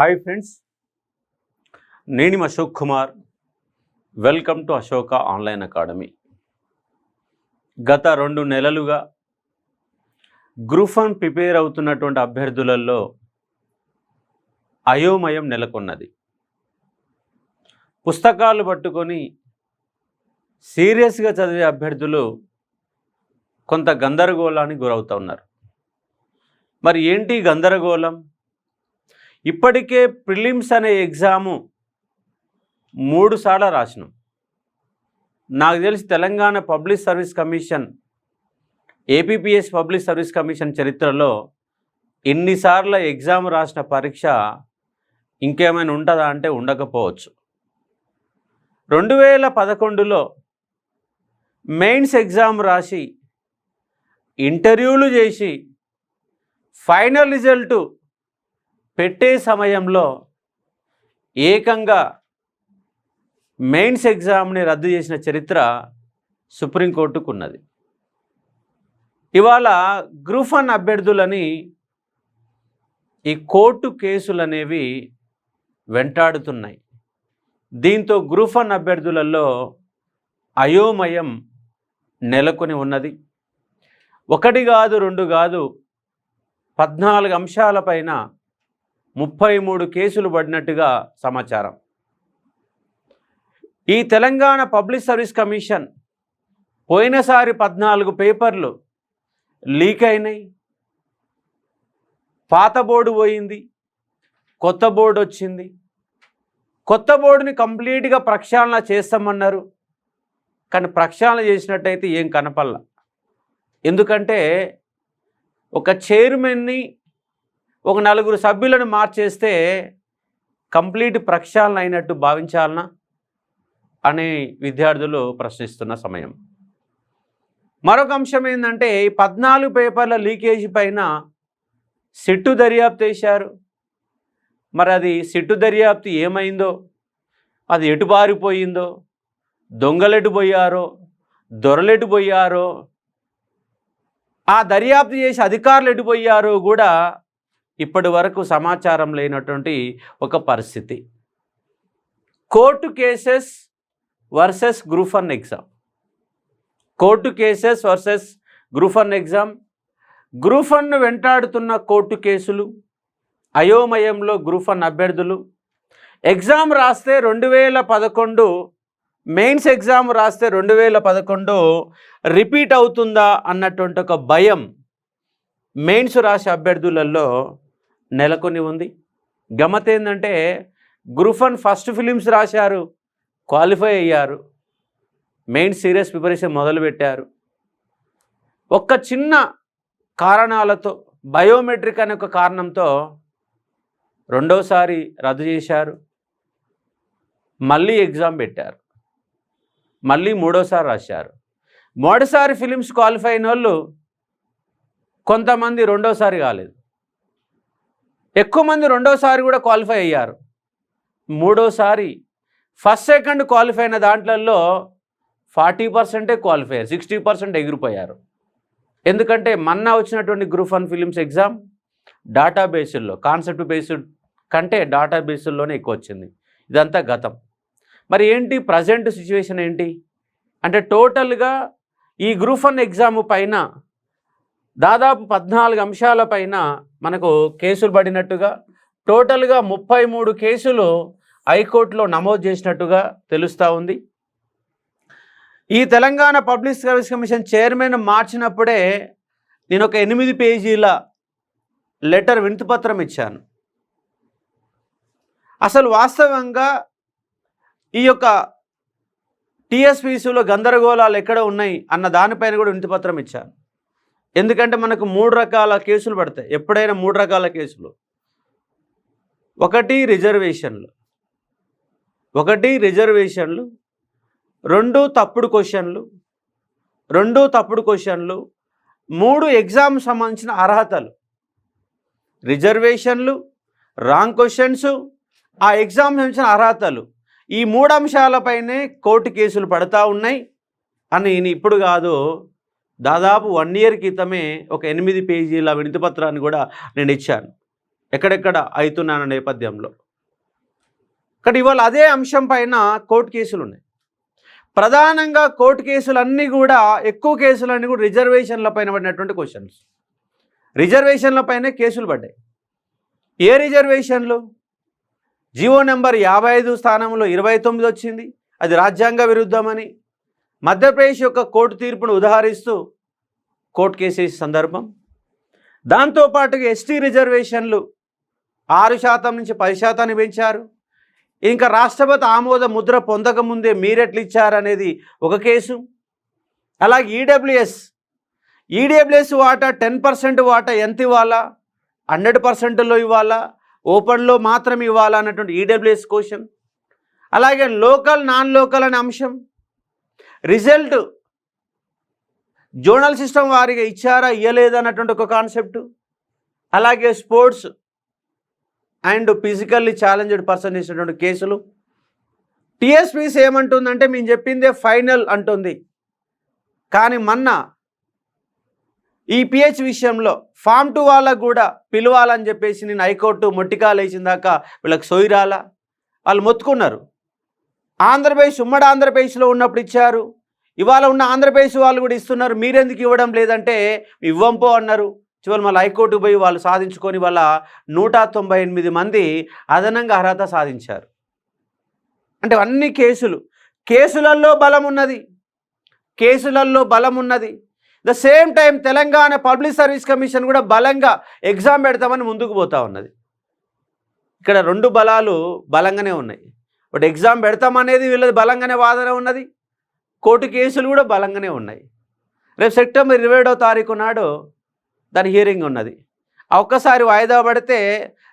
Hi friends నేను Ashok Kumar. Welcome to Ashoka online academy గత రెండు నెలలుగా గ్రూప్ వన్ ప్రిపేర్ అవుతున్నటువంటి అభ్యర్థులలో అయోమయం నెలకొన్నది. పుస్తకాలు పట్టుకొని సీరియస్గా చదివే అభ్యర్థులు కొంత గందరగోళానికి గురవుతూ ఉన్నారు. మరి ఏంటి గందరగోళం? ఇప్పటికే ప్రిలిమ్స్ అనే ఎగ్జాము మూడు సార్లు రాసినాం. నాకు తెలిసి Telangana public service commission APPS public service commission చరిత్రలో ఎన్నిసార్లు ఎగ్జామ్ రాసిన పరీక్ష ఇంకేమైనా ఉంటుందా అంటే ఉండకపోవచ్చు. రెండు వేల పదకొండులో మెయిన్స్ ఎగ్జామ్ రాసి ఇంటర్వ్యూలు చేసి ఫైనల్ రిజల్టు పెట్టే సమయంలో ఏకంగా మెయిన్స్ ఎగ్జామ్ని రద్దు చేసిన చరిత్ర సుప్రీంకోర్టుకున్నది. ఇవాళ గ్రూప్ వన్ అభ్యర్థులని ఈ కోర్టు కేసులు అనేవి వెంటాడుతున్నాయి. దీంతో గ్రూప్ వన్ అభ్యర్థులలో అయోమయం నెలకొని ఉన్నది. ఒకటి కాదు రెండు కాదు పద్నాలుగు అంశాలపైన ముప్పై మూడు కేసులు పడినట్టుగా సమాచారం. ఈ తెలంగాణ పబ్లిక్ సర్వీస్ కమిషన్ పోయినసారి పద్నాలుగు పేపర్లు లీక్ అయినాయి. పాత బోర్డు పోయింది కొత్త బోర్డు వచ్చింది. కొత్త బోర్డుని కంప్లీట్గా ప్రక్షాళన చేస్తామన్నారు కానీ ప్రక్షాళన చేసినట్టయితే ఏం కనపల్ల ఎందుకంటే ఒక చైర్మన్ని ఒక నలుగురు సభ్యులను మార్చేస్తే కంప్లీట్ ప్రక్షాళన అయినట్టు భావించాలనా అని విద్యార్థులు ప్రశ్నిస్తున్న సమయం. మరొక అంశం ఏంటంటే ఈ పద్నాలుగు పేపర్ల లీకేజీ పైన సిట్టు దర్యాప్తు వేశారు మరి అది సిట్టు దర్యాప్తు ఏమైందో అది ఎటు బారిపోయిందో దొంగలెటు పోయారో దొరలెటు పోయారో ఆ దర్యాప్తు చేసి అధికారులు ఎటుపోయారో కూడా ఇప్పటి వరకు సమాచారం లేనటువంటి ఒక పరిస్థితి. Court cases versus group one exam court cases versus group one exam group one వెంటాడుతున్న court కేసులు అయోమయంలో గ్రూప్ వన్ అభ్యర్థులు. ఎగ్జామ్ రాస్తే రెండు వేల పదకొండు మెయిన్స్ ఎగ్జామ్ రాస్తే రెండు వేల పదకొండు రిపీట్ అవుతుందా అన్నటువంటి ఒక భయం మెయిన్స్ రాసే అభ్యర్థులలో నెలకొని ఉంది. గమత ఏంటంటే గ్రూప్ వన్ ఫస్ట్ ఫిలిమ్స్ రాశారు క్వాలిఫై అయ్యారు మెయిన్ సీరియస్ ప్రిపరేషన్ మొదలుపెట్టారు. ఒక్క చిన్న కారణాలతో బయోమెట్రిక్ అనే ఒక కారణంతో రెండోసారి రద్దు చేశారు. మళ్ళీ ఎగ్జామ్ పెట్టారు. మళ్ళీ మూడోసారి రాశారు. మొదటిసారి ఫిలిమ్స్ క్వాలిఫై అయిన వాళ్ళు కొంతమంది రెండోసారి కాలేదు. ఎక్కువ మంది రెండోసారి కూడా క్వాలిఫై అయ్యారు. మూడోసారి ఫస్ట్ సెకండ్ క్వాలిఫై అయిన దాంట్లలో ఫార్టీ పర్సెంటే క్వాలిఫై అయ్యారు సిక్స్టీ పర్సెంట్ ఎగిరిపోయారు. ఎందుకంటే మన్నా వచ్చినటువంటి గ్రూప్ వన్ ఫిలిమ్స్ ఎగ్జామ్ డాటాబేస్ల్లో కాన్సెప్ట్ బేస్డ్ కంటే డాటా బేస్ల్లోనే ఎక్కువ వచ్చింది. ఇదంతా గతం. మరి ఏంటి ప్రజెంట్ సిచ్యువేషన్ ఏంటి? అంటే టోటల్గా ఈ గ్రూప్ వన్ ఎగ్జామ్ పైన దాదాపు పద్నాలుగు అంశాల పైన మనకు కేసులు పడినట్టుగా టోటల్గా ముప్పై మూడు కేసులు హైకోర్టులో నమోదు చేసినట్టుగా తెలుస్తూ ఉంది. ఈ Telangana public service commission chairman మార్చినప్పుడే నేను ఒక ఎనిమిది పేజీల లెటర్ వినతిపత్రం ఇచ్చాను. అసలు వాస్తవంగా ఈ యొక్క టీఎస్పీసీలో గందరగోళాలు ఎక్కడ ఉన్నాయి అన్న దానిపైన కూడా వినతిపత్రం ఇచ్చాను. ఎందుకంటే మనకు మూడు రకాల కేసులు పడతాయి. ఎప్పుడైనా మూడు రకాల కేసులు. ఒకటి రిజర్వేషన్లు. ఒకటి రిజర్వేషన్లు. రెండు తప్పుడు క్వశ్చన్లు. రెండు తప్పుడు క్వశ్చన్లు. మూడు ఎగ్జామ్ సంబంధించిన అర్హతలు. రిజర్వేషన్లు రాంగ్ క్వశ్చన్స్ ఆ ఎగ్జామ్ సంబంధించిన అర్హతలు. ఈ మూడు అంశాలపైనే కోర్టు కేసులు పడతా ఉన్నాయి. అని నేను ఇప్పుడు కాదు దాదాపు వన్ ఇయర్ క్రితమే ఒక ఎనిమిది పేజీల వినతిపత్రాన్ని కూడా నేను ఇచ్చాను. ఎక్కడెక్కడ అవుతున్నాను నేపథ్యంలో. ఇక్కడ ఇవాళ అదే అంశం పైన కోర్టు కేసులు ఉన్నాయి. ప్రధానంగా కోర్టు కేసులన్నీ కూడా ఎక్కువ కేసులన్నీ కూడా రిజర్వేషన్ల పైన పడినటువంటి క్వశ్చన్స్ రిజర్వేషన్ల పైనే కేసులు పడ్డాయి. ఏ రిజర్వేషన్లు? జీవో నెంబర్ యాభై ఐదు స్థానంలో ఇరవై తొమ్మిది వచ్చింది. అది రాజ్యాంగ విరుద్ధమని మధ్యప్రదేశ్ యొక్క కోర్టు తీర్పును ఉదాహరిస్తూ కోర్టు కేసే సందర్భం. దాంతోపాటుగా ఎస్టీ రిజర్వేషన్లు ఆరు శాతం నుంచి పది శాతాన్ని పెంచారు. ఇంకా రాష్ట్రపతి ఆమోద ముద్ర పొందకముందే మీరెట్లు ఇచ్చారనేది ఒక కేసు. అలాగే ఈడబ్ల్యూఎస్ ఈడబ్ల్యూఎస్ వాటా టెన్ పర్సెంట్ వాటా ఎంత ఇవ్వాలా? హండ్రెడ్ పర్సెంట్లో ఇవ్వాలా? ఓపెన్లో మాత్రం ఇవ్వాలా అన్నటువంటి ఈడబ్ల్యూఎస్ క్వశ్చన్. అలాగే లోకల్ నాన్ లోకల్ అనే అంశం. రిజల్ట్ జోనల్ సిస్టమ్ వారిగా ఇచ్చారా ఇవ్వలేదా అన్నటువంటి ఒక కాన్సెప్ట్. అలాగే sports and physically challenged person చేసినటువంటి కేసులు. టీఎస్పీస్ ఏమంటుందంటే మేము చెప్పిందే ఫైనల్ అంటుంది. కానీ మొన్న ఈ పిహెచ్ విషయంలో ఫామ్ టు వాళ్ళకు కూడా పిలవాలని చెప్పేసి నేను హైకోర్టు మొట్టికాలు వేసిన దాకా వీళ్ళకి సొయ్యిరాల వాళ్ళు మొత్తుకున్నారు. ఆంధ్రప్రదేశ్ ఉమ్మడి ఆంధ్రప్రదేశ్లో ఉన్నప్పుడు ఇచ్చారు. ఇవాళ ఉన్న ఆంధ్రప్రదేశ్ వాళ్ళు కూడా ఇస్తున్నారు. మీరెందుకు ఇవ్వడం లేదంటే ఇవ్వంపో అన్నారు. చివరి మళ్ళీ హైకోర్టు పోయి వాళ్ళు సాధించుకొని వాళ్ళ నూట తొంభై ఎనిమిది మంది అదనంగా అర్హత సాధించారు. అంటే అన్ని కేసులు. కేసులల్లో బలం ఉన్నది. కేసులలో బలం ఉన్నది. The same time Telangana public service commission కూడా బలంగా ఎగ్జామ్ పెడతామని ముందుకు పోతా ఉన్నది. ఇక్కడ రెండు బలాలు బలంగానే ఉన్నాయి. బట్ ఎగ్జామ్ పెడతామనేది వీళ్ళది బలంగానే వాదన ఉన్నది. కోర్టు కేసులు కూడా బలంగానే ఉన్నాయి. రేపు సెప్టెంబర్ ఇరవై ఏడవ తారీఖు నాడు దాని హియరింగ్ ఉన్నది. ఒక్కసారి వాయిదా పడితే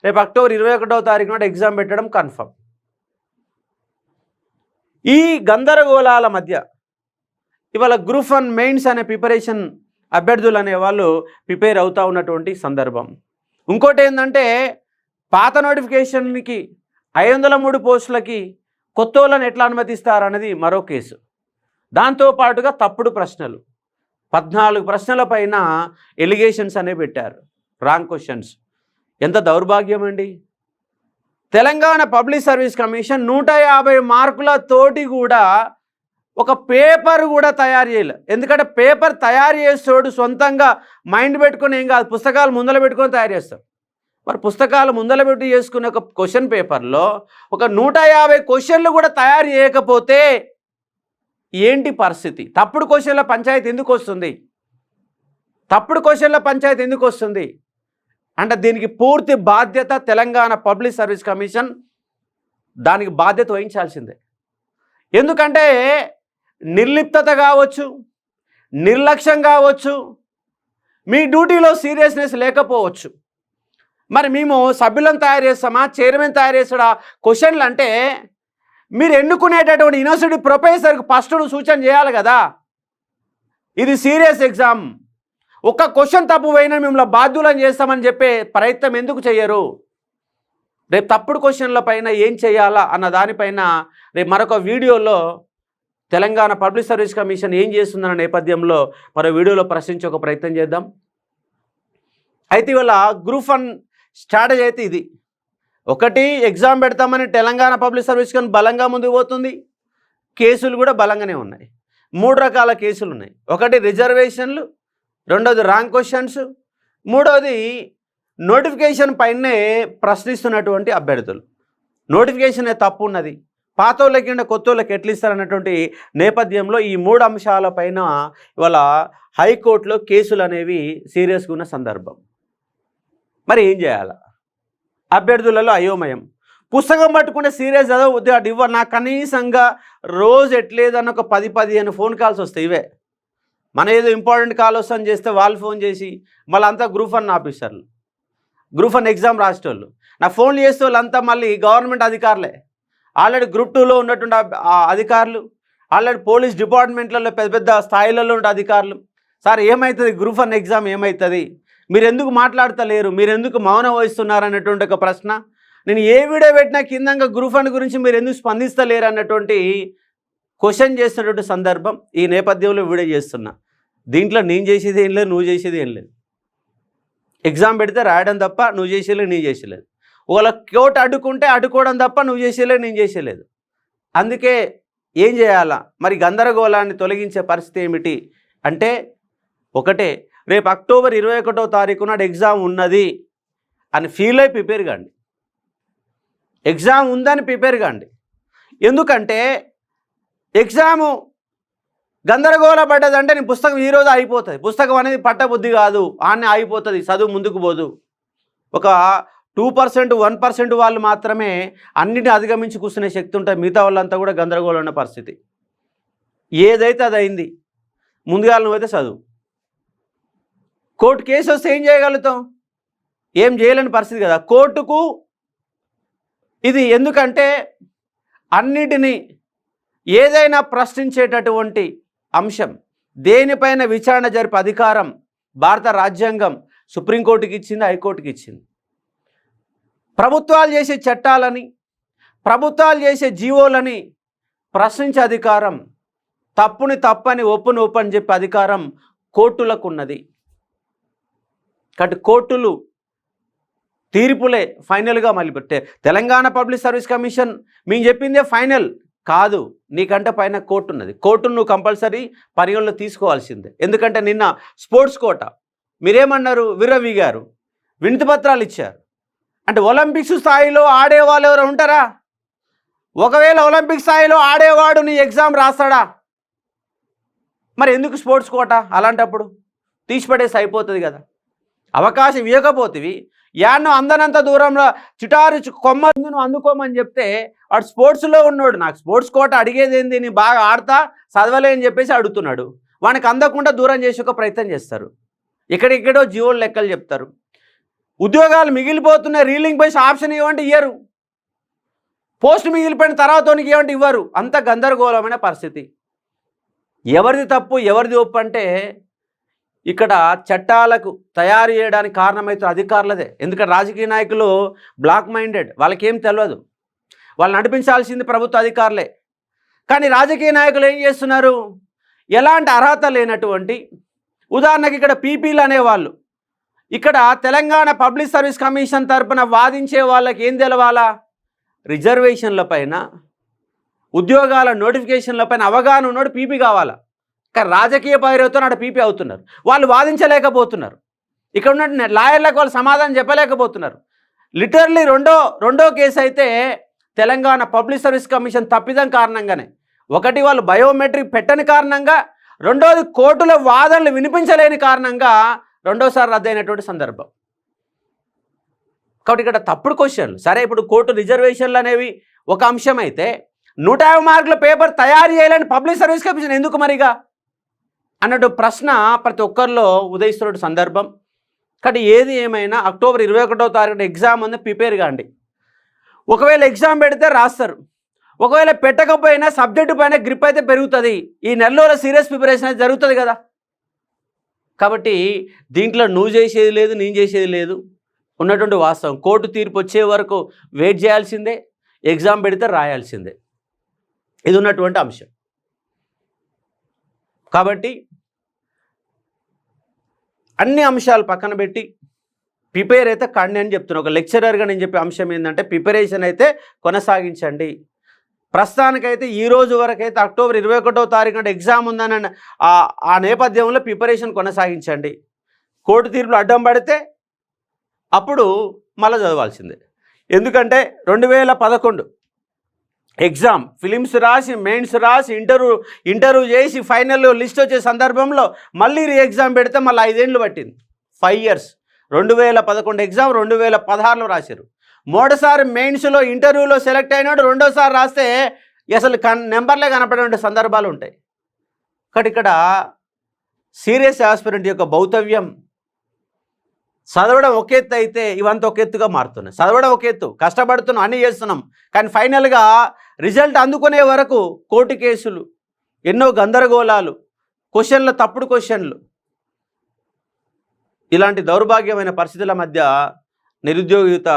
రేపు అక్టోబర్ ఇరవై ఒకటవ తారీఖు నాడు ఎగ్జామ్ పెట్టడం కన్ఫర్మ్. ఈ గందరగోళాల మధ్య ఇవాళ గ్రూప్ వన్ మెయిన్స్ అనే ప్రిపరేషన్ అభ్యర్థులు అనే వాళ్ళు ప్రిపేర్ అవుతూ ఉన్నటువంటి సందర్భం. ఇంకోటి ఏంటంటే పాత నోటిఫికేషన్కి ఐదు వందల మూడు పోస్టులకి కొత్త వాళ్ళని ఎట్లా అనుమతిస్తారన్నది మరో కేసు. దాంతోపాటుగా తప్పుడు ప్రశ్నలు. పద్నాలుగు ప్రశ్నల పైన ఎలిగేషన్స్ అనే పెట్టారు. Wrong questions. ఎంత దౌర్భాగ్యం అండి? తెలంగాణ పబ్లిక్ సర్వీస్ కమిషన్ నూట యాభై మార్కుల తోటి కూడా ఒక పేపర్ కూడా తయారు చేయలే. ఎందుకంటే పేపర్ తయారు చేసేవాడు సొంతంగా మైండ్ పెట్టుకొని ఏం కాదు పుస్తకాలు ముందర పెట్టుకొని తయారు చేస్తాం మరి పుస్తకాలు ముందలబెట్టి చేసుకునే ఒక క్వశ్చన్ పేపర్లో ఒక నూట యాభై క్వశ్చన్లు కూడా తయారు చేయకపోతే ఏంటి పరిస్థితి? తప్పుడు క్వశ్చన్ల పంచాయతీ ఎందుకు వస్తుంది? తప్పుడు క్వశ్చన్ల పంచాయతీ ఎందుకు వస్తుంది? అంటే దీనికి పూర్తి బాధ్యత తెలంగాణ పబ్లిక్ సర్వీస్ కమిషన్ దానికి బాధ్యత వహించాల్సిందే. ఎందుకంటే నిర్లిప్తత కావచ్చు నిర్లక్ష్యం కావచ్చు మీ డ్యూటీలో సీరియస్నెస్ లేకపోవచ్చు మరి మేము సభ్యులను తయారు చేస్తామా? చైర్మన్ తయారు చేస్తాడా? క్వశ్చన్లు అంటే మీరు ఎన్నుకునేటటువంటి యూనివర్సిటీ ప్రొఫెసర్కి ఫస్ట్ సూచన చేయాలి కదా. ఇది సీరియస్ ఎగ్జామ్. ఒక్క క్వశ్చన్ తప్పు పోయినా మిమ్మల్ని బాధ్యులను చేస్తామని చెప్పే ప్రయత్నం ఎందుకు చేయరు రేపు తప్పుడు క్వశ్చన్ల పైన ఏం చేయాలా అన్న దానిపైన రేపు మరొక వీడియోలో తెలంగాణ పబ్లిక్ సర్వీస్ కమిషన్ ఏం చేస్తుందన్న నేపథ్యంలో మరో వీడియోలో ప్రశ్నించే ఒక ప్రయత్నం చేద్దాం. అయితే ఇవాళ గ్రూప్ వన్ స్ట్రాటజీ అయితే ఇది. ఒకటి ఎగ్జామ్ పెడతామని తెలంగాణ పబ్లిక్ సర్వీస్ కానీ బలంగా ముందుకు పోతుంది. కేసులు కూడా బలంగానే ఉన్నాయి. మూడు రకాల కేసులు ఉన్నాయి. ఒకటి రిజర్వేషన్లు రెండోది రాంగ్ క్వశ్చన్స్ మూడోది నోటిఫికేషన్ పైనే ప్రశ్నిస్తున్నటువంటి అభ్యర్థులు. నోటిఫికేషన్ తప్పు ఉన్నది పాత వాళ్ళకి కొత్త వాళ్ళకి ఎట్లా ఇస్తారన్నటువంటి నేపథ్యంలో ఈ మూడు అంశాలపైన ఇవాళ హైకోర్టులో కేసులు అనేవి సీరియస్గా ఉన్న సందర్భం. మరి ఏం చేయాలి? అభ్యర్థులలో అయోమయం. పుస్తకం పట్టుకుంటే సీరియస్ చదవద్దు అటు ఇవ్వ నాకు కనీసంగా రోజు ఎట్లేదన్న ఒక పది పదిహేను ఫోన్ కాల్స్ వస్తాయి ఇవే. మన ఏదో ఇంపార్టెంట్ కాల్ వస్తుందని చేస్తే వాళ్ళు ఫోన్ చేసి మళ్ళీ అంతా గ్రూప్ వన్ ఆఫీసర్లు. గ్రూప్ వన్ ఎగ్జామ్ రాసేటోళ్ళు. నా ఫోన్లు చేస్తే వాళ్ళంతా మళ్ళీ గవర్నమెంట్ అధికారులే. ఆల్రెడీ గ్రూప్ టూలో ఉన్నటువంటి అధికారులు ఆల్రెడీ పోలీస్ డిపార్ట్మెంట్లలో పెద్ద పెద్ద స్థాయిలలో ఉండే అధికారులు. సార్ ఏమవుతుంది గ్రూప్ వన్ ఎగ్జామ్ ఏమవుతుంది మీరు ఎందుకు మాట్లాడతలేరు? మీరు ఎందుకు మౌనం వహిస్తున్నారు అన్నటువంటి ఒక ప్రశ్న. నేను ఏ వీడియో పెట్టినా కిందంగా గ్రూప్ ఫండ్ గురించి మీరు ఎందుకు స్పందిస్తలేరు అన్నటువంటి క్వశ్చన్ చేస్తున్నటువంటి సందర్భం ఈ నేపథ్యంలో వీడియో చేస్తున్నా. దీంట్లో నేను చేసేది ఏం లేదు నువ్వు చేసేది ఏం లేదు. ఎగ్జామ్ పెడితే రాయడం తప్ప నువ్వు చేసేలేదు నేను చేసేలేదు ఒకవేళ కోట్ అడ్డుకుంటే అడ్డుకోవడం తప్ప నువ్వు చేసేలేదు నేను చేసేలేదు అందుకే ఏం చేయాలా? మరి గందరగోళాన్ని తొలగించే పరిస్థితి ఏమిటి? అంటే ఒకటే రేపు అక్టోబర్ ఇరవై ఒకటో తారీఖు నాడు ఎగ్జామ్ ఉన్నది అని ఫీల్ అయి ప్రిపేర్ కాండి. ఎగ్జామ్ ఉందని ప్రిపేర్ కాండి. ఎందుకంటే ఎగ్జాము గందరగోళ పడ్డదంటే నీ పుస్తకం ఈరోజు అయిపోతుంది పుస్తకం అనేది పట్టబుద్ధి కాదు. ఆనే అయిపోతుంది చదువు ముందుకు పోదు. ఒక టూ పర్సెంట్ వన్ పర్సెంట్ వాళ్ళు మాత్రమే అన్నిటిని అధిగమించి కూర్చునే శక్తి ఉంటుంది మిగతా వాళ్ళంతా కూడా గందరగోళం ఉన్న పరిస్థితి. ఏదైతే అది అయింది ముందుగా నువ్వైతే చదువు. కోర్టు కేసు వస్తే ఏం చేయగలుగుతాం? ఏం చేయలేని పరిస్థితి కదా. కోర్టుకు ఇది ఎందుకంటే అన్నిటినీ ఏదైనా ప్రశ్నించేటటువంటి అంశం దేనిపైన విచారణ జరిపే అధికారం భారత రాజ్యాంగం సుప్రీంకోర్టుకి ఇచ్చింది హైకోర్టుకి ఇచ్చింది. ప్రభుత్వాలు చేసే చట్టాలని ప్రభుత్వాలు చేసే జీవోలని ప్రశ్నించే అధికారం తప్పుని తప్పని ఒప్పుని ఒప్పు అని చెప్పే అధికారం కోర్టులకు ఉన్నది. కాబట్టి కోర్టులు తీర్పులే ఫైనల్గా మళ్ళీ పెట్టే తెలంగాణ పబ్లిక్ సర్వీస్ కమిషన్ మేము చెప్పిందే ఫైనల్ కాదు. నీకంటే పైన కోర్టు ఉన్నది. కోర్టును నువ్వు కంపల్సరీ పరిగణలో తీసుకోవాల్సిందే. ఎందుకంటే నిన్న స్పోర్ట్స్ కోట మీరేమన్నారు? విరవి గారు వినతి పత్రాలు ఇచ్చారు. అంటే ఒలింపిక్స్ స్థాయిలో ఆడేవాళ్ళు ఎవరు ఉంటారా? ఒకవేళ ఒలింపిక్ స్థాయిలో ఆడేవాడు నీ ఎగ్జామ్ రాస్తాడా? మరి ఎందుకు స్పోర్ట్స్ కోట అలాంటప్పుడు? తీసిపడేసి అయిపోతుంది కదా. అవకాశం ఇవ్వకపోతేవి. యాడ్ను అందనంత దూరంలో చిటారు చి- కొమ్మ నువ్వు అందుకోమని చెప్తే వాడు స్పోర్ట్స్లో ఉన్నాడు. నాకు స్పోర్ట్స్ కోట అడిగేది ఏంది నేను బాగా ఆడతా చదవలే అని చెప్పేసి అడుగుతున్నాడు. వానికి అందకుండా దూరం చేసే ఒక ప్రయత్నం చేస్తారు. ఎక్కడెక్కడో జీవోలు లెక్కలు చెప్తారు. ఉద్యోగాలు మిగిలిపోతున్న రీలింగ్ బేస్ ఆప్షన్ ఇవ్వండి ఇయ్యరు. పోస్ట్ మిగిలిపోయిన తర్వాత ఉనికి ఇవ్వండి ఇవ్వరు. అంత గందరగోళమైన పరిస్థితి. ఎవరిది తప్పు ఎవరిది ఒప్పు అంటే ఇక్కడ చట్టాలకు తయారు చేయడానికి కారణమైతే అధికారులదే. ఎందుకంటే రాజకీయ నాయకులు బ్లాక్ మైండెడ్. వాళ్ళకేం తెలియదు వాళ్ళు నడిపించాల్సింది ప్రభుత్వ అధికారులే. కానీ రాజకీయ నాయకులు ఏం చేస్తున్నారు? ఎలాంటి అర్హత లేనటువంటి ఉదాహరణకి ఇక్కడ పీపీలు అనేవాళ్ళు. ఇక్కడ తెలంగాణ పబ్లిక్ సర్వీస్ కమిషన్ తరపున వాదించే వాళ్ళకి ఏం తెలవాలా? రిజర్వేషన్ల పైన ఉద్యోగాల నోటిఫికేషన్ల పైన అవగాహన ఉన్నోడు పీపీ కావాలా? కానీ రాజకీయ పైరవతో నాడు పీపీ అవుతున్నారు. వాళ్ళు వాదించలేకపోతున్నారు. ఇక్కడ ఉన్న లాయర్లకు వాళ్ళు సమాధానం చెప్పలేకపోతున్నారు. లిటరలీ రెండో రెండో కేసు అయితే తెలంగాణ పబ్లిక్ సర్వీస్ కమిషన్ తప్పిదం కారణంగానే. ఒకటి వాళ్ళు బయోమెట్రిక్ పెట్టని కారణంగా రెండోది కోర్టుల వాదనలు వినిపించలేని కారణంగా రెండోసారి రద్దయినటువంటి సందర్భం. కాబట్టి ఇక్కడ తప్పుడు క్వశ్చన్లు. సరే ఇప్పుడు కోర్టు రిజర్వేషన్లు అనేవి ఒక అంశం అయితే నూట యాభై మార్కుల పేపర్ తయారు చేయాలని పబ్లిక్ సర్వీస్ కమిషన్ ఎందుకు మరిగా? అన్నట్టు ప్రశ్న ప్రతి ఒక్కరిలో ఉదయిస్తున్న సందర్భం. కాబట్టి ఏది ఏమైనా అక్టోబర్ ఇరవై ఒకటో తారీఖున ఎగ్జామ్ ఉంది ప్రిపేర్ కాండి. ఒకవేళ ఎగ్జామ్ పెడితే రాస్తారు. ఒకవేళ పెట్టకపోయినా సబ్జెక్టు పైన గ్రిప్ అయితే పెరుగుతుంది. ఈ నెలలో సీరియస్ ప్రిపరేషన్ అయితే జరుగుతుంది కదా. కాబట్టి దీంట్లో నువ్వు చేసేది లేదు నేను చేసేది లేదు. ఉన్నటువంటి వాస్తవం. కోర్టు తీర్పు వచ్చే వరకు వెయిట్ చేయాల్సిందే ఎగ్జామ్ పెడితే రాయాల్సిందే. ఇది ఉన్నటువంటి అంశం. కాబట్టి అన్ని అంశాలు పక్కన పెట్టి ప్రిపేర్ అయితే కండి అని చెప్తున్నా. ఒక లెక్చరర్గా నేను చెప్పే అంశం ఏంటంటే ప్రిపరేషన్ అయితే కొనసాగించండి. ప్రస్తుతానికైతే ఈ రోజు వరకు అయితే అక్టోబర్ ఇరవై ఒకటో తారీఖు ఎగ్జామ్ ఉందని ఆ- ఆ నేపథ్యంలో ప్రిపరేషన్ కొనసాగించండి. కోర్టు తీర్పులు అడ్డం పడితే అప్పుడు మళ్ళీ చదవాల్సిందే. ఎందుకంటే రెండు వేల పదకొండు ఎగ్జామ్ ఫిలిమ్స్ రాసి మెయిన్స్ రాసి ఇంటర్వ్యూ ఇంటర్వ్యూ చేసి ఫైనల్ లిస్ట్ వచ్చే సందర్భంలో మళ్ళీ రీ ఎగ్జామ్ పెడితే మళ్ళీ ఐదేళ్ళు పట్టింది. ఫైవ్ ఇయర్స్ రెండు వేల పదకొండు ఎగ్జామ్ రెండు వేల పదహారులో రాశారు. మూడోసారి మెయిన్స్లో ఇంటర్వ్యూలో సెలెక్ట్ అయినాడు రెండోసారి రాస్తే అసలు కన్ నెంబర్లే కనపడే సందర్భాలు ఉంటాయి. కాబట్టి ఇక్కడ సీరియస్ ఆస్పిరెంట్ యొక్క భౌతవ్యం. చదవడం ఒక ఎత్తు అయితే ఇవంతా ఒక ఎత్తుగా మారుతున్నాయి. చదవడం ఒక ఎత్తు. కష్టపడుతున్నాం అన్నీ చేస్తున్నాం. కానీ ఫైనల్గా రిజల్ట్ అందుకునే వరకు కోర్టు కేసులు ఎన్నో గందరగోళాలు క్వశ్చన్ల తప్పుడు క్వశ్చన్లు. ఇలాంటి దౌర్భాగ్యమైన పరిస్థితుల మధ్య నిరుద్యోగిత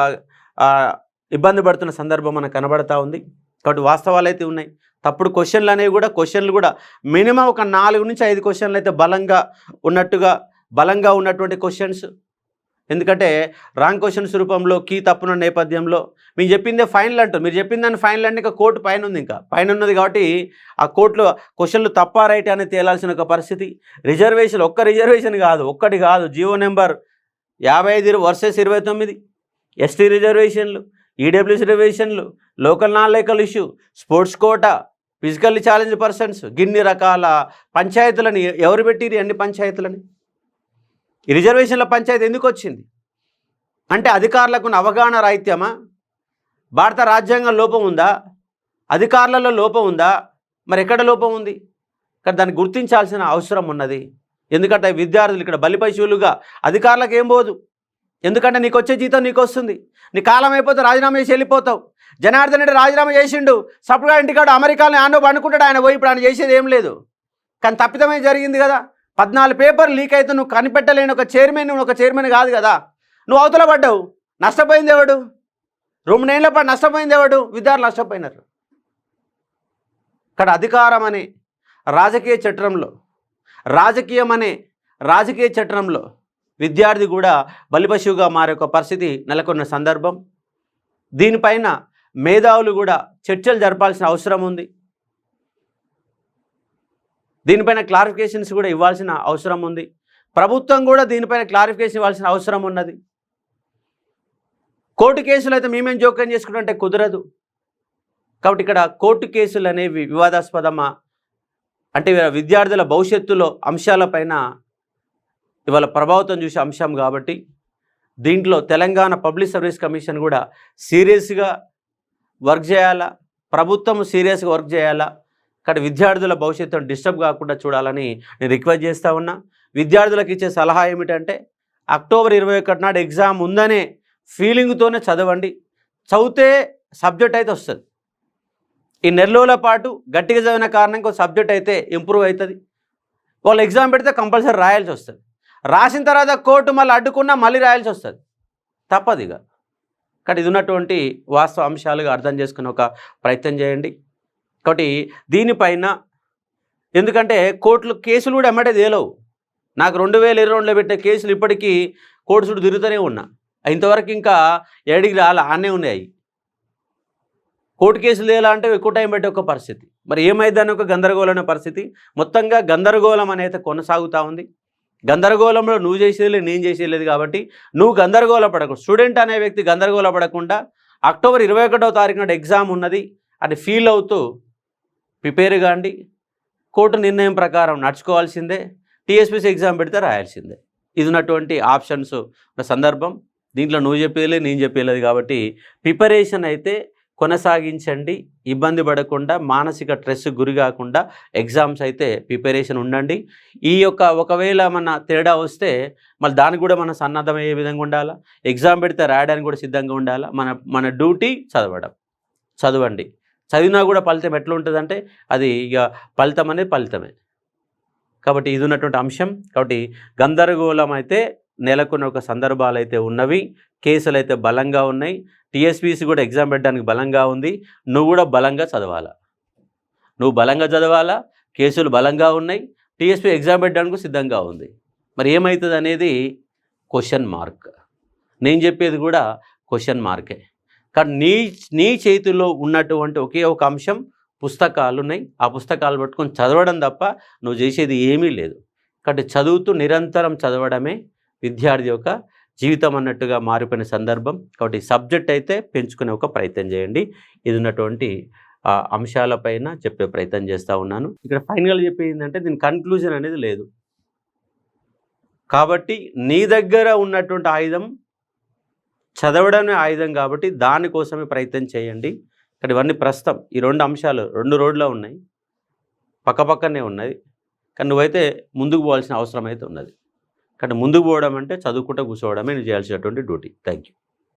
ఇబ్బంది పడుతున్న సందర్భం మనకు కనబడతా ఉంది. కాబట్టి వాస్తవాలు అయితే ఉన్నాయి. తప్పుడు క్వశ్చన్లు అనేవి కూడా క్వశ్చన్లు కూడా మినిమం ఒక నాలుగు నుంచి ఐదు క్వశ్చన్లు అయితే బలంగా ఉన్నట్టుగా బలంగా ఉన్నటువంటి క్వశ్చన్స్. ఎందుకంటే రాంగ్ క్వశ్చన్స్ రూపంలో కీ తప్పున నేపథ్యంలో మీరు చెప్పిందే ఫైనల్ అంటారు. మీరు చెప్పిన దాన్ని ఫైనల్ అంటే ఇంకా కోర్టు పైన ఉంది ఇంకా. పైన ఉన్నది కాబట్టి ఆ కోర్టులో క్వశ్చన్లు తప్ప రైట్ అనేది తేలాల్సిన ఒక పరిస్థితి. రిజర్వేషన్ ఒక్క రిజర్వేషన్ కాదు ఒక్కటి కాదు. జియో నెంబర్ యాభై ఐదు వర్సెస్ ఇరవై తొమ్మిది. ఎస్టీ రిజర్వేషన్లు ఈడబ్ల్యూసీ రిజర్వేషన్లు local non local issue sports quota physically challenge persons గిన్ని రకాల పంచాయతీలని ఎవరు పెట్టిరు అన్ని పంచాయతీలని? ఈ రిజర్వేషన్ల పంచాయతీ ఎందుకు వచ్చింది? అంటే అధికారులకు ఉన్న అవగాహన రాహిత్యమా? భారత రాజ్యాంగం లోపం ఉందా? అధికారులలో లోపం ఉందా? మరి ఎక్కడ లోపం ఉంది? కానీ దాన్ని గుర్తించాల్సిన అవసరం ఉన్నది. ఎందుకంటే విద్యార్థులు ఇక్కడ బలి పశువులుగా అధికారులకు ఏం పోదు ఎందుకంటే నీకు వచ్చే జీతం నీకు వస్తుంది. నీ కాలం అయిపోతే రాజీనామా చేసి వెళ్ళిపోతావు. జనార్దన్ రెడ్డి రాజీనామా చేసిండు. సప్గా ఇంటికాడు అమెరికాలో ఆనో అనుకుంటాడు ఆయన పోయి ఇప్పుడు ఆయన చేసేది ఏం లేదు. కానీ తప్పితమే జరిగింది కదా. పద్నాలుగు పేపర్ లీక్ అయితే నువ్వు కనిపెట్టలేని ఒక చైర్మన్ నువ్వు ఒక చైర్మన్ కాదు కదా. నువ్వు అవతల పడ్డావు. నష్టపోయింది ఎవడు? రెండు నెలల పాటు నష్టపోయింది ఎవడు? విద్యార్థులు నష్టపోయినారు. ఇక్కడ అధికారం అనే రాజకీయ చట్రంలో రాజకీయం అనే రాజకీయ చట్రంలో విద్యార్థి కూడా బలిపశువుగా మారే ఒక పరిస్థితి నెలకొన్న సందర్భం. దీనిపైన మేధావులు కూడా చర్చలు జరపాల్సిన అవసరం ఉంది. దీనిపైన క్లారిఫికేషన్స్ కూడా ఇవ్వాల్సిన అవసరం ఉంది. ప్రభుత్వం కూడా దీనిపైన క్లారిఫికేషన్ ఇవ్వాల్సిన అవసరం ఉన్నది. కోర్టు కేసులు అయితే మేమేం జోక్యం చేసుకుంటుంటే కుదరదు. కాబట్టి ఇక్కడ కోర్టు కేసులు అనేవి వివాదాస్పదమా? అంటే విద్యార్థుల భవిష్యత్తులో అంశాలపైన ఇవాళ ప్రభావితం చూసే అంశం కాబట్టి దీంట్లో తెలంగాణ పబ్లిక్ సర్వీస్ కమిషన్ కూడా సీరియస్గా వర్క్ చేయాలా? ప్రభుత్వం సీరియస్గా వర్క్ చేయాలా? కానీ విద్యార్థుల భవిష్యత్తును డిస్టర్బ్ కాకుండా చూడాలని నేను రిక్వెస్ట్ చేస్తూ ఉన్నా. విద్యార్థులకు ఇచ్చే సలహా ఏమిటంటే అక్టోబర్ ఇరవై ఒకటి నాడు ఎగ్జామ్ ఉందనే ఫీలింగ్తోనే చదవండి. చదివితే సబ్జెక్ట్ అయితే వస్తుంది. ఈ నెలల పాటు గట్టిగా చదివిన కారణంగా సబ్జెక్ట్ అయితే ఇంప్రూవ్ అవుతుంది. వాళ్ళు ఎగ్జామ్ పెడితే కంపల్సరీ రాయాల్సి వస్తుంది. రాసిన తర్వాత కోర్టు మళ్ళీ అడ్డుకున్నా మళ్ళీ రాయాల్సి వస్తుంది. తప్పదు ఇక. కానీ ఇది ఉన్నటువంటి వాస్తవ అంశాలుగా అర్థం చేసుకునే ఒక ప్రయత్నం చేయండి. కాబట్టి దీనిపైన ఎందుకంటే కోర్టులు కేసులు కూడా ఎమ్మటే తేలవు. నాకు రెండు వేల ఇరవై రెండులో పెట్టిన కేసులు ఇప్పటికీ కోర్టు చుట్టూ తిరుగుతూనే ఉన్నా. ఇంతవరకు ఇంకా ఏడికి రాలే ఆనే ఉన్నాయి. కోర్టు కేసులు ఎలా అంటే ఎక్కువ టైం పెట్టే ఒక పరిస్థితి. మరి ఏమైందని ఒక గందరగోళమైన పరిస్థితి. మొత్తంగా గందరగోళం అనేది కొనసాగుతూ ఉంది. గందరగోళంలో నువ్వు చేసేది లేదు నేను చేసేది లేదు కాబట్టి నువ్వు గందరగోళ పడకు. స్టూడెంట్ అనే వ్యక్తి గందరగోళ పడకుండా అక్టోబర్ ఇరవై ఒకటో తారీఖున ఎగ్జామ్ ఉన్నది. అని ఫీల్ అవుతూ ప్రిపేర్ కాండి. కోర్టు నిర్ణయం ప్రకారం నడుచుకోవాల్సిందే. టీఎస్పీసీ ఎగ్జామ్ పెడితే రాయాల్సిందే. ఇది ఉన్నటువంటి ఆప్షన్స్ సందర్భం. దీంట్లో నువ్వు చెప్పేలే నేను చెప్పేయలేదు కాబట్టి ప్రిపరేషన్ అయితే కొనసాగించండి. ఇబ్బంది పడకుండా మానసిక స్ట్రెస్ గురి కాకుండా ఎగ్జామ్స్ అయితే ప్రిపరేషన్ ఉండండి. ఈ యొక్క ఒకవేళ మన తేడా వస్తే మళ్ళీ దానికి కూడా మన సన్నద్ధమయ్యే విధంగా ఉండాలా? ఎగ్జామ్ పెడితే రాయడానికి కూడా సిద్ధంగా ఉండాలా? మన మన డ్యూటీ చదవడం చదవండి. చదివినా కూడా ఫలితం ఎట్లా ఉంటుందంటే అది ఇక ఫలితం అనేది ఫలితమే. కాబట్టి ఇది ఉన్నటువంటి అంశం. కాబట్టి గందరగోళం అయితే నెలకొన్న ఒక సందర్భాలు అయితే ఉన్నవి కేసులు అయితే బలంగా ఉన్నాయి టీఎస్పీసీ కూడా ఎగ్జామ్ పెట్టడానికి బలంగా ఉంది నువ్వు కూడా బలంగా చదవాలా? నువ్వు బలంగా చదవాలా? కేసులు బలంగా ఉన్నాయి టీఎస్పీ ఎగ్జామ్ పెట్టడానికి సిద్ధంగా ఉంది. మరి ఏమవుతుంది అనేది క్వశ్చన్ మార్క్. నేను చెప్పేది కూడా క్వశ్చన్ మార్కే. కానీ నీ నీ చేతిలో ఉన్నటువంటి ఒకే ఒక అంశం పుస్తకాలు ఉన్నాయి ఆ పుస్తకాలు పట్టుకొని చదవడం తప్ప నువ్వు చేసేది ఏమీ లేదు. కాబట్టి చదువుతూ నిరంతరం చదవడమే విద్యార్థి యొక్క జీవితం అన్నట్టుగా మారిపోయిన సందర్భం. కాబట్టి సబ్జెక్ట్ అయితే పెంచుకునే ఒక ప్రయత్నం చేయండి. ఇది ఉన్నటువంటి అంశాలపైన చెప్పే ప్రయత్నం చేస్తూ ఉన్నాను. ఇక్కడ ఫైనల్గా చెప్పేది ఏంటంటే దీని కన్క్లూజన్ అనేది లేదు. కాబట్టి నీ దగ్గర ఉన్నటువంటి ఆయుధం చదవడమే ఆయుధం కాబట్టి దానికోసమే ప్రయత్నం చేయండి. ఇక్కడ ఇవన్నీ ప్రస్తుతం ఈ రెండు అంశాలు రెండు రోడ్లో ఉన్నాయి. పక్కపక్కనే ఉన్నాయి కానీ నువ్వైతే ముందుకు పోవాల్సిన అవసరం అయితే ఉన్నది. కానీ ముందుకు పోవడం అంటే చదువుకుంటూ కూర్చోవడమే నేను చేయాల్సినటువంటి డ్యూటీ. Thank you